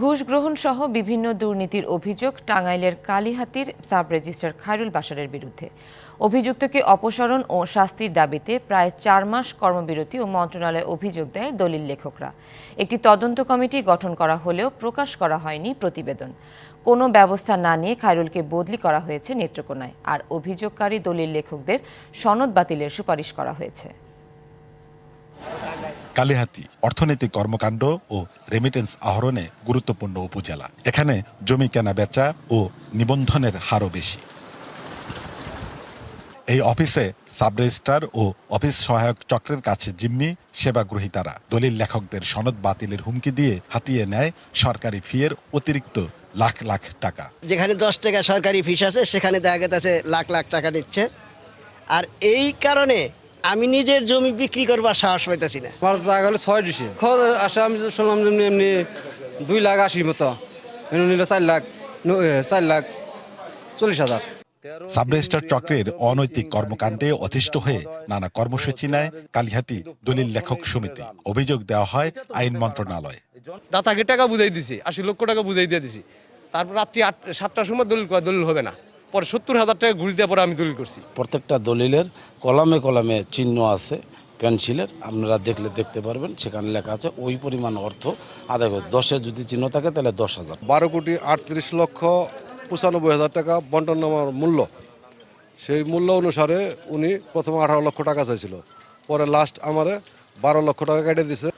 ঘুষ গ্রহণ সহ বিভিন্ন দুর্নীতির অভিযোগ টাঙ্গাইলের কালিহাতির সাব রেজিস্ট্রার খায়রুল বাশারের বিরুদ্ধে। অভিযুক্তকে অপসারণ ও শাস্তির দাবিতে প্রায় চার মাস কর্মবিরতি ও মন্ত্রণালয়ে অভিযোগ দেয় দলিল লেখকরা। একটি তদন্ত কমিটি গঠন করা হলেও প্রকাশ করা হয়নি প্রতিবেদন। কোনো ব্যবস্থা না নিয়ে খায়রুলকে বদলি করা হয়েছে নেত্রকোনায়। আর অভিযোগকারী দলিল লেখকদের সনদ বাতিলের সুপারিশ করা হয়েছে। কালিহাতি অর্থনৈতিক কর্মকাণ্ড ও রেমিটেন্স আহরণে গুরুত্বপূর্ণ উপজেলা। এখানে জমি কেনা বেচা ও নিবন্ধনের হারও বেশি। এই অফিসে সাব রেজিস্ট্রার ও অফিস সহায়ক চক্রের কাছে জিম্মি সেবা গ্রহীতারা। দলিল লেখকদের সনদ বাতিলের হুমকি দিয়ে হাতিয়ে নেয় সরকারি ফিয়ের অতিরিক্ত লাখ লাখ টাকা। যেখানে দশ টাকা সরকারি ফিস আছে, সেখানে দেখা গেছে লাখ লাখ টাকা নিচ্ছে। আর এই কারণে আমি নিজের জমি বিক্রি করবার সাহস পাইতেছি না। আমার জায়গা হলো ছয় ডিসি। আসে আমি শুনলাম যে এমনি এমনি দুই লাখ আশি মতো। নিল চার লাখ চার লাখ চল্লিশ হাজার। সাব রেজিস্ট্রার চক্রের অনৈতিক কর্মকাণ্ডে অতিষ্ঠ হয়ে নানা কর্মসূচি নেয় কালিহাতি দলিল লেখক সমিতি। অভিযোগ দেওয়া হয় আইন মন্ত্রণালয়ে। দাতাকে টাকা বুঝাই দিছি আশি লক্ষ টাকা বুঝাই দিয়ে দিছি। তারপর রাত্রি আট সাতটার সময় দলিল দলিল হবে না। পরে সত্তর হাজার টাকা ঘুষ দেওয়ার পরে আমি দলিল করছি। প্রত্যেকটা দলিলের কলামে কলামে চিহ্ন আছে পেন্সিলের আপনারা দেখলে দেখতে পারবেন সেখানে লেখা আছে ওই পরিমাণ অর্থ আদায় করে দশে যদি চিহ্ন থাকে তাহলে দশ হাজার। বারো কোটি আটত্রিশ লক্ষ পঁচানব্বই হাজার টাকা বন্টন নামার মূল্য। সেই মূল্য অনুসারে উনি প্রথমে আঠারো লক্ষ টাকা চাইছিল। পরে লাস্ট আমারে বারো লক্ষ টাকা কেটে দিছে।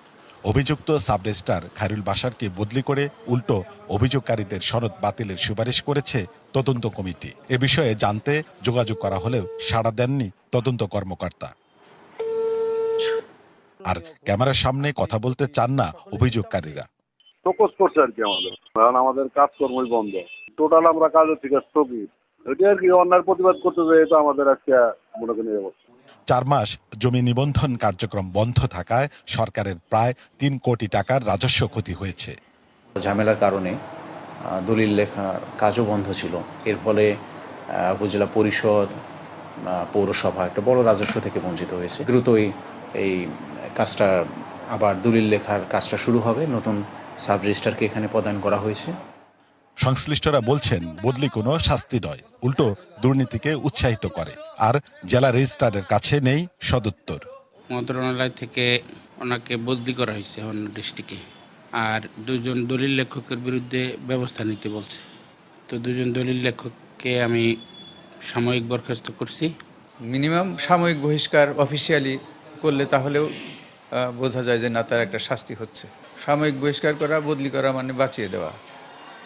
অভিযুক্ত সাব রেজিস্ট্রার খায়রুল বাশারকে বদলি করে উল্টো অভিযোগকারীদের সনদ বাতিলের সুপারিশ করেছে তদন্ত কমিটি। এ বিষয়ে জানতে যোগাযোগ করা হলেও সাড়া দেননি তদন্ত কর্মকর্তা। আর ক্যামেরার সামনে কথা বলতে চান না অভিযোগকারীরা। ফোকাস করছে আর কি আমাদের। কারণ আমাদের কাজকর্মই বন্ধ। টোটাল আমরা কাজের থেকে স্থগিত। এটা আর কি অন্যায়ের প্রতিবাদ করতে যাই এটা আমাদের আজকে মনে করেন অবস্থা। চার মাস জমি নিবন্ধন কার্যক্রম বন্ধ থাকায় সরকারের প্রায় তিন কোটি টাকার রাজস্ব ক্ষতি হয়েছে। ঝামেলার কারণে দলিল লেখার কাজও বন্ধ ছিল। এর ফলে উপজেলা পরিষদ পৌরসভা একটা বড় রাজস্ব থেকে বঞ্চিত হয়েছে। দ্রুতই এই কাজটা, আবার দলিল লেখার কাজটা শুরু হবে। নতুন সাব রেজিস্ট্রারকে এখানে প্রদান করা হয়েছে। সংশ্লিষ্টরা বলছেন বদলি কোনো শাস্তি নয় উল্টো দুর্নীতিকে উৎসাহিত করে। আর জেলা রেজিস্ট্রারের কাছে নেই সদুত্তর। মন্ত্রণালয় থেকে ওনাকে বদলি করা হয়েছে অন্য ডিস্ট্রিক্টে। আর দুজন দলিল লেখকের বিরুদ্ধে ব্যবস্থা নিতে বলছে। তো দুজন দলিল লেখককে আমি সাময়িক বরখাস্ত করছি। মিনিমাম সাময়িক বহিষ্কার অফিসিয়ালি করলে তাহলেও বোঝা যায় যে না তার একটা শাস্তি হচ্ছে। সাময়িক বহিষ্কার করা বদলি করা মানে বাঁচিয়ে দেওয়া।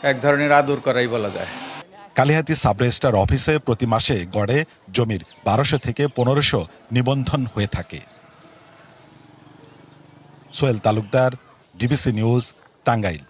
এক ধরনের আদর করাই বলা যায়। কালিহাতি সাব রেজিস্ট্রার অফিসে প্রতি মাসে গড়ে জমির বারোশো থেকে পনেরোশো নিবন্ধন হয়ে থাকে। Sohel Talukdar, DBC news, Tangail.